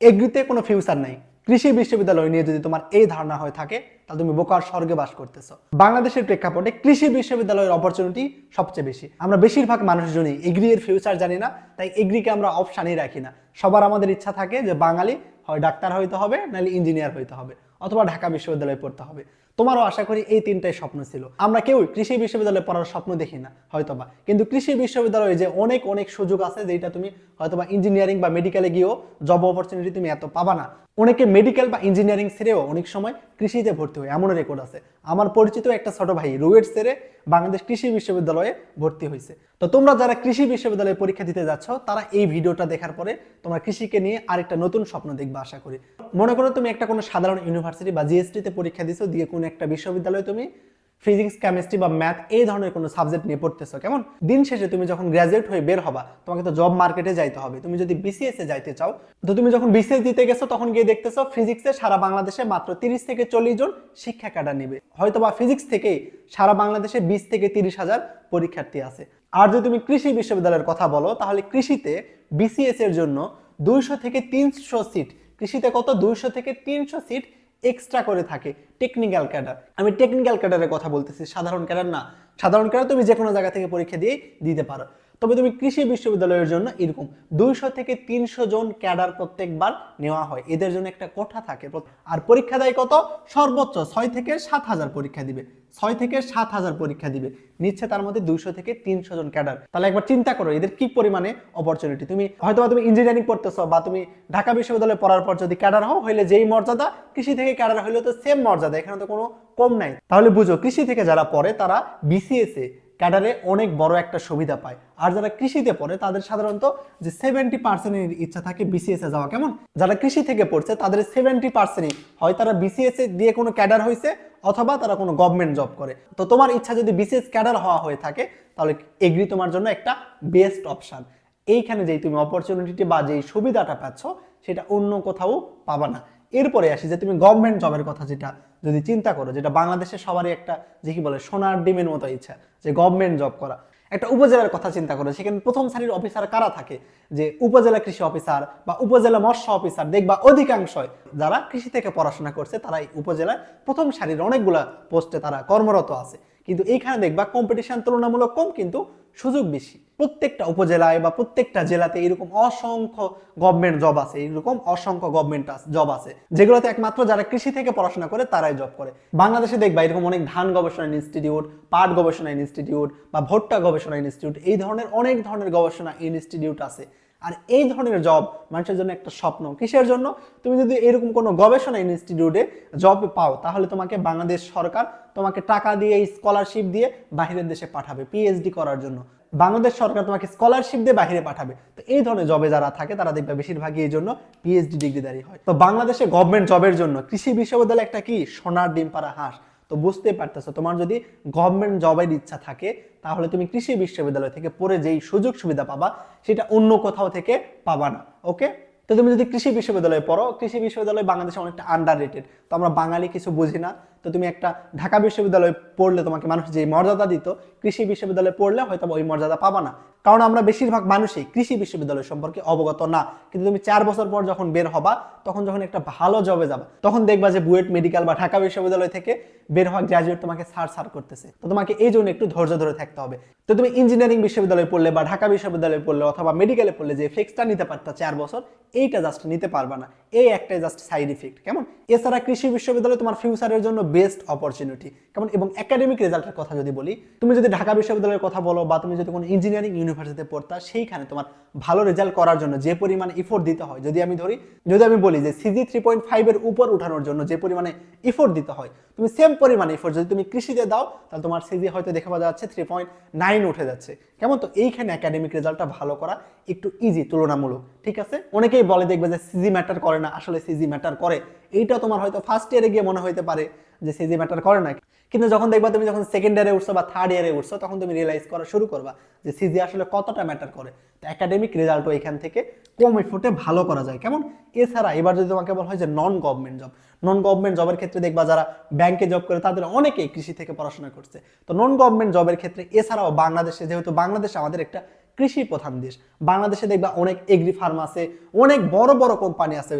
এগ্রিতে কোনো ফিউচার নাই। কৃষি বিশ্ববিদ্যালয় নিয়ে যদি তোমার এই ধারণা হয়ে থাকে, তাহলে তুমি বোকার স্বর্গে বাস করতেছো। বাংলাদেশের প্রেক্ষাপটে কৃষি বিশ্ববিদ্যালয়ের অপরচুনিটি সবচেয়ে বেশি। আমরা বেশিরভাগ মানুষজনই এগ্রি এর ফিউচার জানি না, তাই এগ্রিকে আমরা অপশানই রাখি না। সবার আমাদের ইচ্ছা থাকে যে বাঙালি হয় ডাক্তার হইতে হবে, নাহলে ইঞ্জিনিয়ার হইতে হবে, অথবা ঢাকা বিশ্ববিদ্যালয়ে পড়তে হবে। তোমারও আশা করি এই তিনটাই স্বপ্ন ছিল। আমরা কেউ কৃষি বিশ্ববিদ্যালয়ে পড়ার স্বপ্ন দেখি না, হয়তোবা। কিন্তু কৃষি বিশ্ববিদ্যালয়ে যে অনেক অনেক সুযোগ আছে যেটা তুমি হয়তোবা ইঞ্জিনিয়ারিং বা মেডিকেলে গিয়েও জব অপরচুনিটি তুমি এত পাবা না। অনেকে মেডিকেল বা ইঞ্জিনিয়ারিং ছেড়েও অনেক সময় কৃষিতে ভর্তি হয় এমন রেকর্ড আছে। আমার পরিচিত একটা ছোট ভাই রুয়েট ছেড়ে বাংলাদেশ কৃষি বিশ্ববিদ্যালয়ে ভর্তি হয়েছে। তো তোমরা যারা কৃষি বিশ্ববিদ্যালয়ে পরীক্ষা দিতে যাচ্ছ, তারা এই ভিডিওটা দেখার পরে তোমরা কৃষিকে নিয়ে আরেকটা নতুন স্বপ্ন দেখবে, আশা করি। মনে করো তুমি একটা কোনো সাধারণ ইউনিভার্সিটি বা জিএসটিতে পরীক্ষা দিছো, দিয়ে কোনো একটা বিশ্ববিদ্যালয়ে তুমি ফিজিক্স কেমিস্ট্রি বা ম্যাথ এই ধরনের কোনো সাবজেক্ট নিয়ে পড়তেছো, কেমন? দিন শেষে তুমি যখন গ্র্যাজুয়েট হয়ে বের হবা, তোমাকে তো জব মার্কেটে যাইতে হবে। তুমি যদি বিসিএস এ যাইতে চাও, তো তুমি যখন বিসিএস দিতে গেছো, তখন গিয়ে দেখতেছো ফিজিক্সে সারা বাংলাদেশে মাত্র তিরিশ থেকে চল্লিশ জন শিক্ষা ক্যাডার নেবে। হয়তো বা ফিজিক্স থেকেই সারা বাংলাদেশে বিশ থেকে তিরিশ হাজার পরীক্ষার্থী আছে। আর যদি তুমি কৃষি বিশ্ববিদ্যালয়ের কথা বলো, তাহলে কৃষিতে বিসিএস এর জন্য দুইশো থেকে তিনশো সিট কৃষিতে কত? দুইশো থেকে তিনশো সিট এক্সট্রা করে থাকে টেকনিক্যাল ক্যাডার আমি টেকনিক্যাল ক্যাডারের কথা বলতেছি, সাধারণ ক্যাডার না। সাধারণ ক্যাডার তুমি যে কোনো জায়গা থেকে পরীক্ষা দিয়ে দিতে পারো। তবে তুমি কৃষি বিশ্ববিদ্যালয়ের জন্য এরকম দুইশো থেকে তিনশো জন ক্যাডার প্রত্যেকবার নেওয়া হয়। এদের জন্য একটা কোঠা থাকে। আর পরীক্ষা দেয় কত? সর্বোচ্চ ছয় থেকে সাত হাজার পরীক্ষা দিবে। ছয় থেকে সাত হাজার পরীক্ষা দিবে। নিচ্ছে তার মধ্যে দুইশো থেকে তিনশো জন ক্যাডার। তাহলে একবার চিন্তা করো, এদের কি পরিমাণে অপরচুনিটি তুমি হয়তো তুমি ইঞ্জিনিয়ারিং পড়তেছো বা তুমি ঢাকা বিশ্ববিদ্যালয়ে পড়ার পর যদি ক্যাডার হও, হইলে যেই মর্যাদা, কৃষি থেকে ক্যাডার হইলে তো সেম মর্যাদা। এখানে তো কোনো কম নাই। তাহলে বুঝো, কৃষি থেকে যারা পড়ে, তারা বিসিএস ক্যাডারে অনেক বড় একটা সুবিধা পায়। আর যারা কৃষিতে পড়ে, তাদের সাধারণত যে সেভেন্টি পার্সেন্টের ইচ্ছা থাকে বিসিএস যাওয়া। কেমন? যারা কৃষি থেকে পড়ছে, তাদের সেভেন্টি পার্সেন্টই হয় তারা বিসিএস দিয়ে কোনো ক্যাডার হয়েছে অথবা তারা কোনো গভর্নমেন্ট জব করে। তো তোমার ইচ্ছা যদি বিসিএস ক্যাডার হওয়া হয়ে থাকে, তাহলে এগ্রি তোমার জন্য একটা বেস্ট অপশান এইখানে যেই তুমি অপরচুনিটি বা যেই সুবিধাটা পাচ্ছ, সেটা অন্য কোথাও পাবা না। এরপরে আসি যে তুমি গভর্নমেন্ট জবের কথা যেটা যদি চিন্তা করো, যেটা বাংলাদেশের সবারই একটা যে কি বলে, সোনার ডিমের মতো ইচ্ছা, যে গভর্নমেন্ট জব করা। একটা উপজেলার কথা চিন্তা করো, সেখানে প্রথম সারির অফিসার কারা থাকে? যে উপজেলা কৃষি অফিসার বা উপজেলা মৎস্য অফিসার দেখবা অধিকাংশই যারা কৃষি থেকে পড়াশোনা করছে তারা এই উপজেলার প্রথম সারির অনেকগুলা পোস্টে তারা কর্মরত আছে। কিন্তু এইখানে দেখবা কম্পিটিশন তুলনামূলক কম, কিন্তু সুযোগ বেশি। প্রত্যেকটা উপজেলায় বা প্রত্যেকটা জেলাতে এরকম অসংখ্য গভর্নমেন্ট জব আছে, এরকম অসংখ্য গভর্নমেন্ট জব আছে। যেগুলোতে একমাত্র যারা কৃষি থেকে পড়াশোনা করে, তারাই জব করে। বাংলাদেশে দেখবা এরকম অনেক ধান গবেষণা ইনস্টিটিউট পাট গবেষণা ইনস্টিটিউট বা ভোট্টা গবেষণা ইনস্টিটিউট এই ধরনের অনেক ধরনের গবেষণা ইনস্টিটিউট আছে। আর এই ধরনের জব মানুষের জন্য একটা স্বপ্ন। কিসের জন্য? তুমি যদি এরকম কোনো গবেষণা ইনস্টিটিউটে জব পাও, তাহলে তোমাকে বাংলাদেশ সরকার তোমাকে টাকা দিয়ে স্কলারশিপ দিয়ে বাহিরের দেশে পাঠাবে পিএইচডি করার জন্য। বাংলাদেশ সরকার তোমাকে স্কলারশিপ দিয়ে বাহিরে পাঠাবে। তো এই ধরনের জবে যারা থাকে, তারা দেখবে বেশিরভাগই এই জন্য পিএইচডি ডিগ্রিদারি হয়। তো বাংলাদেশে গভর্নমেন্ট জবের জন্য কৃষি বিশ্ববিদ্যালয় একটা কি? সোনার ডিম হাঁস। তো বুঝতে পারতেছো। তোমার যদি গভর্নমেন্ট জবের ইচ্ছা থাকে, তাহলে তুমি কৃষি বিশ্ববিদ্যালয় থেকে পড়ে যেই সুযোগ সুবিধা পাবা, সেটা অন্য কোথাও থেকে পাবা না ওকে তো তুমি যদি কৃষি বিশ্ববিদ্যালয়ে পড়ো, কৃষি বিশ্ববিদ্যালয় বাংলাদেশে অনেকটা আন্ডার রেটেড তো আমরা বাঙালি কিছু বুঝি না। তো তুমি একটা ঢাকা বিশ্ববিদ্যালয়ে পড়লে তোমাকে মানুষ যে মর্যাদা দিত, কৃষি বিশ্ববিদ্যালয়ে পড়লে হয়তো ওই মর্যাদা পাবা না। কারণ আমরা বেশিরভাগ মানুষই কৃষি বিশ্ববিদ্যালয় সম্পর্কে অবগত না। কিন্তু তুমি চার বছর পর যখন বের হবা, তখন যখন একটা ভালো জবে যাবা, তখন দেখবা যে বুয়েট মেডিকেল বা ঢাকা বিশ্ববিদ্যালয় থেকে বের হওয়া গ্রাজুয়েট তোমাকে সার সার করতেছে। তো তোমাকে এই জন্য একটু ধৈর্য ধরে থাকতে হবে। তো তুমি ইঞ্জিনিয়ারিং বিশ্ববিদ্যালয়ে পড়লে বা ঢাকা বিশ্ববিদ্যালয়ে পড়লে অথবা মেডিকেলে পড়লে যে ফিক্সটা নিতে পারতা চার বছর, এইটা জাস্ট নিতে পারবা না। এই একটাই জাস্ট সাইড ইফেক্ট কেমন? এছাড়া কৃষি বিশ্ববিদ্যালয় তোমার ফিউচারের জন্য বেস্ট অপরচুনিটি কেমন? এবং একাডেমিক রেজাল্টের কথা যদি বলি, তুমি যদি ঢাকা বিশ্ববিদ্যালয়ের কথা বলো বা তুমি যদি কোনো ইঞ্জিনিয়ারিং ইউনিভার্সিটিতে পড়তা, সেইখানে তোমার ভালো রেজাল্ট করার জন্য যে পরিমাণে ইফোর্ট দিতে হয়, যদি আমি ধরি, যদি আমি বলি যে সিজি থ্রি পয়েন্ট ফাইভের উপর উঠানোর জন্য যে পরিমাণে ইফোর্ট দিতে হয়, তুমি সেম পরিমাণে ইফোর্ট যদি তুমি কৃষিতে দাও, তাহলে তোমার সিজি হয়তো দেখা পাওয়া যাচ্ছে থ্রি পয়েন্ট নাইন উঠে যাচ্ছে। কেমন? তো এইখানে একাডেমিক রেজাল্টটা ভালো করা একটু ইজি তুলনামূলক, ঠিক আছে? অনেকেই বলে দেখবে যে সিজি ম্যাটার করে না, আসলে সিজি ম্যাটার করে। এইটা তোমার হয়তো ফার্স্ট ইয়ারে গিয়ে মনে হইতে পারে যে সিজি ম্যাটার করে না। কিন্তু যখন দেখবা তুমি যখন সেকেন্ড ইয়ারে উঠছো বা থার্ড ইয়ারে উঠছো, তখন তুমি রিয়েলাইজ করা শুরু করবা যে সিজি আসলে কতটা ম্যাটার করে। তো একাডেমিক রেজাল্টও এখান থেকে কম এফোর্টে ভালো করা যায়। কেমন? এছাড়া এবার যদি তোমাকে বলা হয় যে non government job non government জবের ক্ষেত্রে দেখবা যারা ব্যাংকে জব করে, তাদের অনেকেই কৃষি থেকে পড়াশোনা করছে। তো নন গভর্নমেন্ট জবের ক্ষেত্রে এছাড়াও বাংলাদেশে যেহেতু বাংলাদেশ আমাদের একটা কৃষি প্রধান দেশ, বাংলাদেশে দেখবা অনেক এগ্রি ফার্ম আছে, অনেক বড় বড় কোম্পানি আছে।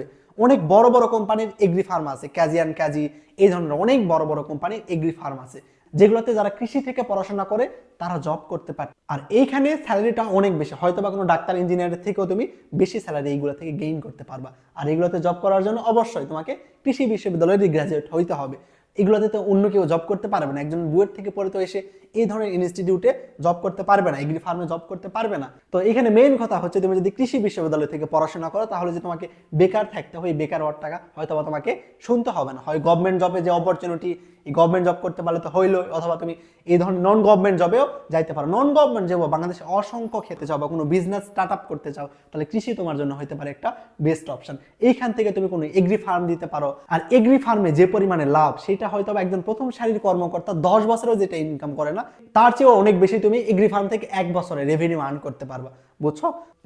অনেক বড় বড় কোম্পানির এগ্রি ফার্ম আছে ক্যাজিয়ান ক্যাজি এই ধরনের অনেক বড় বড় কোম্পানির এগ্রি ফার্ম আছে, যেগুলোতে যারা কৃষি থেকে পড়াশোনা করে, তারা জব করতে পারে। আর এইখানে স্যালারিটা অনেক বেশি হয়তো বা কোনো ডাক্তার ইঞ্জিনিয়ারের থেকেও তুমি বেশি স্যালারি এইগুলো থেকে গেইন করতে পারবা। আর এগুলোতে জব করার জন্য অবশ্যই তোমাকে কৃষি বিশ্ববিদ্যালয়ের গ্রাজুয়েট হইতে হবে। এগুলোতে তো অন্য কেউ জব করতে পারবে না। একজন বুয়েট থেকে পড়ে তো এসে এই ধরনের ইনস্টিটিউটে জব করতে পারবে না এগ্রি ফার্মে জব করতে পারবে না। তো এখানে মেইন কথা হচ্ছে তুমি যদি কৃষি বিশ্ববিদ্যালয় থেকে পড়াশোনা করো, তাহলে যে তোমাকে বেকার থাকতে হয় বেকার হওয়ার টাকা হয়তো তোমাকে শুনতে হবে না। হয় গভর্নমেন্ট জবে যে অপরচুনিটি এই গভর্নমেন্ট জব করতে পারলে তো হইল অথবা তুমি এই ধরনের নন গভর্নমেন্ট জবেও যাইতে পারো। নন গভর্নমেন্ট জব বাংলাদেশে অসংখ্য খেতে চাও বা কোনো বিজনেস স্টার্ট আপ করতে চাও, তাহলে কৃষি তোমার জন্য হতে পারে একটা বেস্ট অপশন এইখান থেকে তুমি কোনো এগ্রি ফার্ম দিতে পারো। আর এগ্রি ফার্মে যে পরিমাণে লাভ, সেটা হয়তো একজন প্রথম সারির কর্মকর্তা দশ বছরেও যেটা ইনকাম করে না, তার চেয়েও অনেক বেশি তুমি এগ্রি ফার্ম থেকে এক বছরে রেভিনিউ আর্ন করতে পারবা। বুঝছ?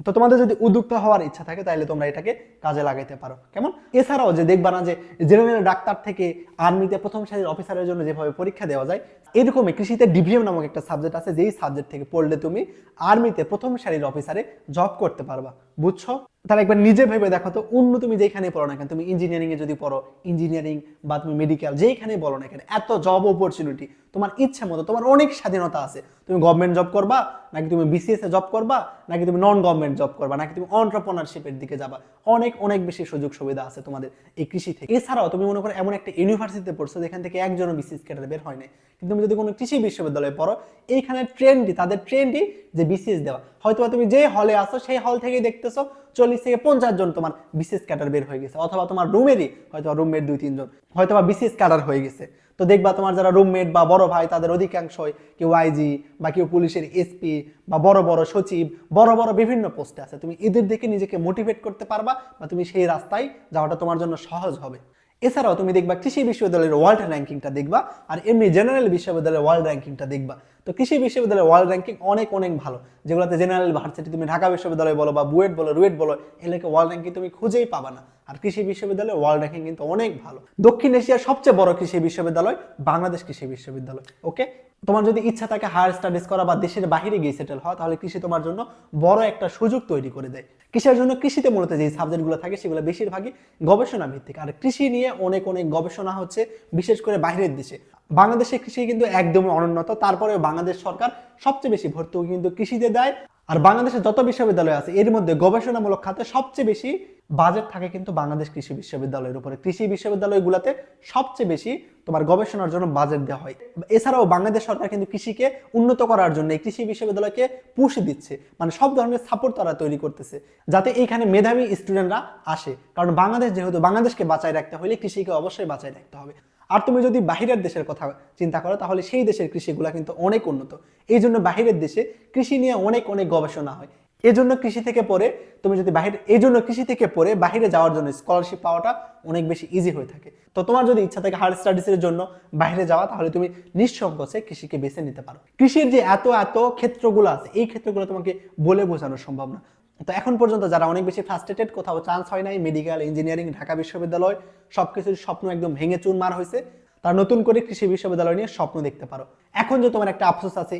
তো তোমাদের যদি উদ্যোক্তা হওয়ার ইচ্ছা থাকে তাহলে তোমরা এটাকে কাজে লাগাইতে পারো। কেমন? এছাড়াও যে দেখবা না যে জেনারেল ডাক্তার থেকে আর্মিতে প্রথম সারির অফিসারের জন্য যেভাবে পরীক্ষা দেওয়া যায়, এরকমই কৃষিতে ডিভিএম নামক একটা সাবজেক্ট আছে, যেই সাবজেক্ট থেকে পড়লে তুমি আর্মিতে প্রথম সারির অফিসারে জব করতে পারবা। বুঝছ? তাহলে একবার নিজে ভেবে দেখো তো, অন্য তুমি যেখানে পড়ো না কেন? তুমি ইঞ্জিনিয়ারিং এ যদি পড়ো ইঞ্জিনিয়ারিং বা তুমি মেডিকেল যেখানে বলো না কেন, এত জব অপরচুনিটি তোমার ইচ্ছা মতো, তোমার অনেক স্বাধীনতা আছে। তুমি গভর্নমেন্ট জব করবা, নাকি তুমি বিসিএস এ জব করবা, নাকি তুমি নন গভর্নমেন্ট জব করবা, নাকি তুমি অন্টারপ্রনারশিপের দিকে যাবা? অনেক অনেক বেশি সুযোগ সুবিধা আছে তোমাদের এই কৃষি থেকে। এছাড়াও তুমি মনে করো এমন একটা ইউনিভার্সিটিতে পড়ছো, যেখান থেকে একজনও বিসিএস ক্যাডার বের হয় নাই। কিন্তু তুমি যদি কোনো কৃষি বিশ্ববিদ্যালয়ে পড়ো এইখানে ট্রেন্ডই তাদের ট্রেন্ডই যে বিসিএস দেওয়া। হয়তো তুমি যে হলে আসো সেই হল থেকেই দেখতেছো চল্লিশ থেকে পঞ্চাশ জন তোমার বিসিএস ক্যাডার বের হয়ে গেছে। অথবা তোমার রুমেরই হয়তো রুমমেট দুই, তিনজন হয়তো বা বিসিএস ক্যাডার হয়ে গেছে। তো দেখবা তোমার যারা রুমমেট বা বড় ভাই, তাদের অধিকাংশই কেউ আইজি বা কেউ পুলিশের এসপি বা বড় বড় সচিব, বড় বড় বিভিন্ন পোস্টে আছে। তুমি এদের দেখে নিজেকে মোটিভেট করতে পারবা বা তুমি সেই রাস্তায় যাওয়াটা তোমার জন্য সহজ হবে। এছাড়াও তুমি দেখবা কৃষি বিশ্ববিদ্যালয়ের ওয়ার্ল্ড র্যাঙ্কিংটা দেখবা, আর এমনি জেনারেল বিশ্ববিদ্যালয়ের ওয়ার্ল্ড র্যাঙ্কিংটা দেখবা। তো কৃষি বিশ্ববিদ্যালয়ের ওয়ার্ল্ড র্যাঙ্কিং অনেক অনেক ভালো। যেগুলোতে জেনারেল ভার্সিটি, তুমি ঢাকা বিশ্ববিদ্যালয় বলো বা বুয়েট বলো, রুয়েট বলো এলাকা ওয়ার্ল্ড র্যাঙ্কিং তুমি খুঁজেই পাবা না। আর কৃষি বিশ্ববিদ্যালয় ওয়ার্ল্ড র্যাঙ্কিং কিন্তু অনেক ভালো। দক্ষিণ এশিয়ার সবচেয়ে বড় কৃষি বিশ্ববিদ্যালয় বাংলাদেশ কৃষি বিশ্ববিদ্যালয় ওকে তোমার যদি ইচ্ছা থাকে হায়ার স্টাডিজ করা বা দেশের বাইরে গিয়ে সেটেল হওয়া, তাহলে কৃষি তোমার জন্য বড় একটা সুযোগ তৈরি করে দেয়। কৃষির জন্য কৃষিতে মূলত যে সাবজেক্টগুলো থাকে, সেগুলো বেশিরভাগই গবেষণা ভিত্তিক আর কৃষি নিয়ে অনেক অনেক গবেষণা হচ্ছে বিশেষ করে বাইরের দেশে। বাংলাদেশে কৃষি কিন্তু একদমই অনুন্নত তারপরে বাংলাদেশ সরকার সবচেয়ে বেশি ভর্তুকি কিন্তু কৃষিতে দেয়। আর বাংলাদেশে যত বিশ্ববিদ্যালয় আছে, এর মধ্যে গবেষণামূলক খাতে সবচেয়ে বেশি বাজেট থাকে কিন্তু বাংলাদেশ কৃষি বিশ্ববিদ্যালয়ের উপরে। কৃষি বিশ্ববিদ্যালয়গুলোতে সবচেয়ে বেশি তোমার গবেষণার জন্য বাজেট দেওয়া হয়। এছাড়াও বাংলাদেশ সরকার কিন্তু কৃষিকে উন্নত করার জন্য কৃষি বিশ্ববিদ্যালয়কে পুষ দিচ্ছে। মানে সব ধরনের সাপোর্ট তারা তৈরি করতেছে, যাতে এইখানে মেধাবী স্টুডেন্টরা আসে। কারণ বাংলাদেশ যেহেতু, বাংলাদেশকে বাঁচায় রাখতে হলে কৃষিকে অবশ্যই বাঁচায় রাখতে হবে। আর তুমি যদি বাহিরের দেশের কথা চিন্তা করো, তাহলে সেই দেশের কৃষিগুলো কিন্তু অনেক উন্নত। এই জন্য বাহিরের দেশে কৃষি নিয়ে অনেক অনেক গবেষণা হয়। এই জন্য কৃষি থেকে পড়ে, তুমি যদি বাহির এই জন্য কৃষি থেকে পড়ে বাহিরে যাওয়ার জন্য স্কলারশিপ পাওয়াটা অনেক বেশি ইজি হয়ে থাকে। তো তোমার যদি ইচ্ছা থাকে হায়ার স্টাডিজের জন্য বাইরে যাওয়া, তাহলে তুমি নিঃসংকোচে কৃষিকে বেছে নিতে পারো। কৃষির যে এত এত ক্ষেত্রগুলো আছে, এই ক্ষেত্রগুলো তোমাকে বলে বোঝানো সম্ভব না। তো এখন পর্যন্ত যারা অনেক বেশি ফ্রাস্ট্রেটেড কোথাও চান্স হয় নাই মেডিকেল ইঞ্জিনিয়ারিং ঢাকা বিশ্ববিদ্যালয়, সবকিছুর স্বপ্ন একদম ভেঙে চুরমার হয়েছে। তার নতুন করে কৃষি বিশ্ববিদ্যালয় নিয়ে স্বপ্ন দেখতে পারো। এখন যে তোমার একটা আফসোস আছে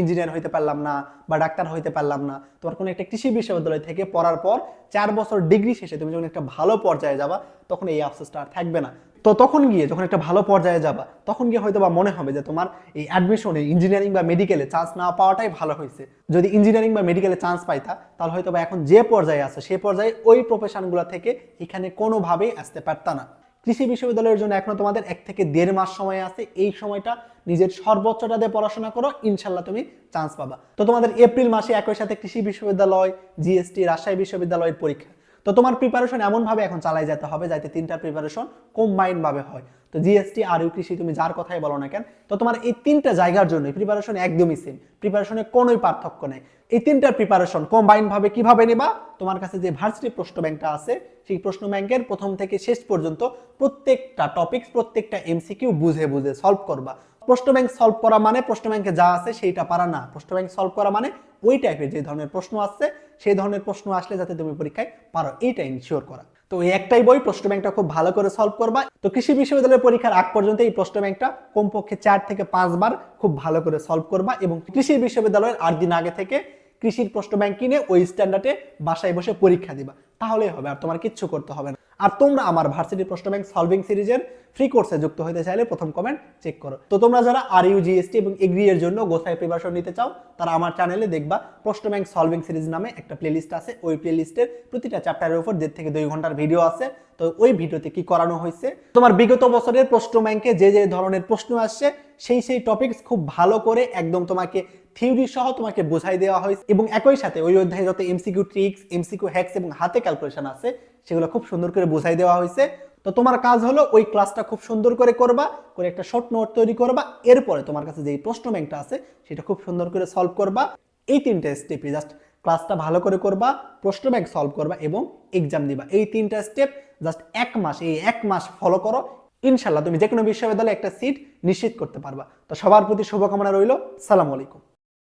ইঞ্জিনিয়ার হইতে পারলাম না বা ডাক্তার হইতে পারলাম না, তোমার কোনো একটা কৃষি বিশ্ববিদ্যালয় থেকে পড়ার পর চার বছর ডিগ্রি শেষে তুমি যখন একটা ভালো পর্যায়ে যাবা, তখন এই আফসোসটা আর থাকবে না। তো তখন গিয়ে যখন একটা ভালো পর্যায়ে যাবা, তখন গিয়ে হয়তো বা মনে হবে যে তোমার এই অ্যাডমিশনে ইঞ্জিনিয়ারিং বা মেডিকেলে চান্স না পাওয়াটাই ভালো হয়েছে। যদি ইঞ্জিনিয়ারিং বা মেডিকেলে চান্স পাইতা, তাহলে হয়তো বা এখন যে পর্যায়ে আছে, সে পর্যায়ে ওই প্রফেশনগুলো থেকে এখানে কোনোভাবেই আসতে পারতা না। কৃষি বিশ্ববিদ্যালয়ের জন্য এখনও তোমাদের এক থেকে দেড় মাস সময় আছে। এই সময়টা নিজের সর্বোচ্চটা দিয়ে পড়াশোনা করো, ইনশাল্লাহ তুমি চান্স পাবা। তো তোমাদের এপ্রিল মাসে একই সাথে কৃষি বিশ্ববিদ্যালয় জিএসটি রাজশাহী বিশ্ববিদ্যালয়ের পরীক্ষা। তো তোমার প্রিপারেশন এমনভাবে এখন চালাই যেতে হবে যাতে তিনটা প্রিপারেশন কম্বাইন ভাবে হয়। তো জিএসটি আর ইউ কৃষি তুমি যার কথাই বলো না কেন, তো তোমার এই তিনটা জায়গার জন্য প্রিপারেশন একদমই সেম প্রিপারেশনে কোনোই পার্থক্য নেই। এই তিনটা প্রিপারেশন কম্বাইন ভাবে কীভাবে নেবা, তোমার কাছে যে ভার্সিটি প্রশ্ন ব্যাংকটা আছে, সেই প্রশ্ন ব্যাংকের প্রথম থেকে শেষ পর্যন্ত প্রত্যেকটা টপিক প্রত্যেকটা এমসিকিউ বুঝে বুঝে সলভ করবা। প্রশ্ন ব্যাংক সলভ করা মানে প্রশ্ন ব্যাংকে যা আছে সেইটা পারা না। প্রশ্ন ব্যাংক সলভ করা মানে ওই টাইপের যে ধরনের প্রশ্ন আসছে, সেই ধরনের প্রশ্ন আসলে যাতে তুমি পরীক্ষায় পারো এইটা ইনশিওর করা। তো এই একটাই বই প্রশ্ন ব্যাংকটা খুব ভালো করে সলভ করবা। তো কৃষি বিশ্ববিদ্যালয়ের পরীক্ষার আগ পর্যন্ত এই প্রশ্ন ব্যাংকটা কমপক্ষে চার থেকে পাঁচবার খুব ভালো করে সলভ করবা এবং কৃষি বিশ্ববিদ্যালয়ের আট দিন আগে থেকে কৃষির প্রশ্ন ব্যাংক কিনে ওই স্ট্যান্ডার্ডে বাসায় বসে পরীক্ষা দিবা। তাহলেই হবে, আর তোমার কিচ্ছু করতে হবে না। আর তোমরা আমার ভার্সিটি প্রশ্ন ব্যাংক সলভিং সিরিজের ফ্রি কোর্সে যুক্ত হতে চাইলে প্রথম কমেন্ট চেক করো। তো তোমরা যারা আর ইউ জিএসটি এবং এগ্রি এর জন্য গোসাই প্রিপারেশন নিতে চাও, তারা আমার চ্যানেলে দেখবা প্রশ্ন ব্যাংক সলভিং সিরিজ নামে একটা প্লেলিস্ট আছে। ওই প্লেলিস্টের প্রতিটা চ্যাপ্টারের উপর দেড় থেকে দুই ঘণ্টার ভিডিও আছে। তো ওই ভিডিওতে কি করানো হয়েছে তোমার বিগত বছরের প্রশ্ন ব্যাংকে যে যে ধরনের প্রশ্ন আসছে, সেই সেই টপিকস খুব ভালো করে একদম তোমাকে থিওরি সহ তোমাকে বোঝাই দেওয়া হয়েছে এবং একই সাথে ওই অধ্যায়ে যত এমসিকিউ ট্রিক্স এমসিকিউ হ্যাক্স এবং হাতে ক্যালকুলেশন আছে সেগুলো খুব সুন্দর করে বোঝাই দেওয়া হয়েছে। তো তোমার কাজ হলো ওই ক্লাসটা খুব সুন্দর করে করবা, করে একটা শর্ট নোট তৈরি করবা, এরপরে তোমার কাছে যেই প্রশ্ন ব্যাংকটা আছে, সেটা খুব সুন্দর করে সলভ করবা। এই তিনটা স্টেপে জাস্ট ক্লাসটা ভালো করে করবা, প্রশ্ন ব্যাংক সলভ করবা এবং এক্সাম দিবা। এই তিনটা স্টেপ জাস্ট এক মাস, এই এক মাস ফলো করো। ইনশাল্লাহ তুমি যে কোনো বিশ্ববিদ্যালয়ে একটা সিট নিশ্চিত করতে পারবা। তো সবার প্রতি শুভকামনা রইল। সালাম আলাইকুম।